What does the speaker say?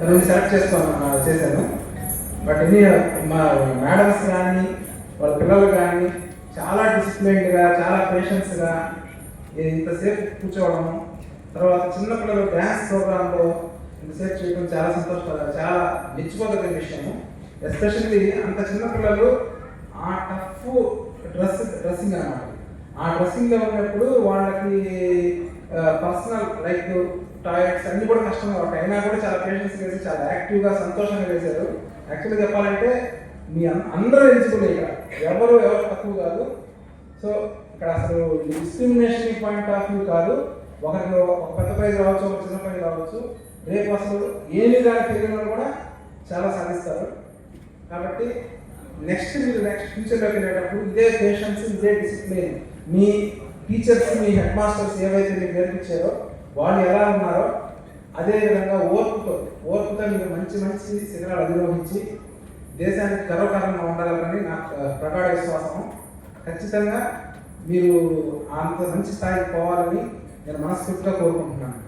రెండు సెలెక్ట్ చేసుకోను చేశాను. బట్ ఎన్ని మా మేడమ్స్ కానీ వాళ్ళ పిల్లలు కానీ చాలా డిసిప్లైన్డ్గా చాలా పేషెన్స్గా ఇంతసేపు కూర్చోవడం తర్వాత చిన్న పిల్లలు డ్యాన్స్ ప్రోగ్రాంలో ఇంతసేపు చేయడం చాలా సంతోష చాలా మెచ్చుకోదగిన విషయము. ఎస్పెషల్లీ అంత చిన్న పిల్లలు ఆ టఫ్ డ్రెస్ డ్రెస్సింగ్ అన్నమాట. ఆ డ్రెస్సింగ్లో ఉన్నప్పుడు వాళ్ళకి పర్సనల్ లైక్ టాయిలెట్స్ అన్ని కూడా కష్టంగా ఉంటాయి. అయినా కూడా చాలా పేషెన్స్ వేసి చాలా యాక్టివ్గా సంతోషంగా వేశారు. యాక్చువల్గా చెప్పాలంటే మీ అందరూ ఎలిజిబుల్ ఇక్కడ. ఎవరు ఎవరు తక్కువ కాదు. సో ఇక్కడ అసలు డిస్క్రిమినేషన్ పాయింట్ ఆఫ్ వ్యూ కాదు. ఒకరికి ఒక పెద్ద ప్రైజ్ రావచ్చు ఒక చిన్న ప్రైజ్ రావచ్చు. రేపు అసలు ఏమి కానీ తెలియని కూడా చాలా సాధిస్తారు. కాబట్టి నెక్స్ట్ మీరు నెక్స్ట్ ఫ్యూచర్లోకి వెళ్ళేటప్పుడు ఇదే పేషెన్స్ ఇదే డిసిప్లిన్ మీ టీచర్స్ మీ హెడ్ మాస్టర్స్ ఏవైతే మీరు నేర్పించారో వాళ్ళు ఎలా ఉన్నారో అదేవిధంగా ఓర్పుతో ఓర్పుతో మీరు మంచి మంచి శిఖరాలు అధిరోహించి దేశానికి గర్వకారణంగా ఉండాలని నాకు ప్రగాఢ విశ్వాసం ఖచ్చితంగా మీరు అంత మంచి స్థాయికి పోవాలని నేను మనస్ఫూర్తిగా కోరుకుంటున్నాను.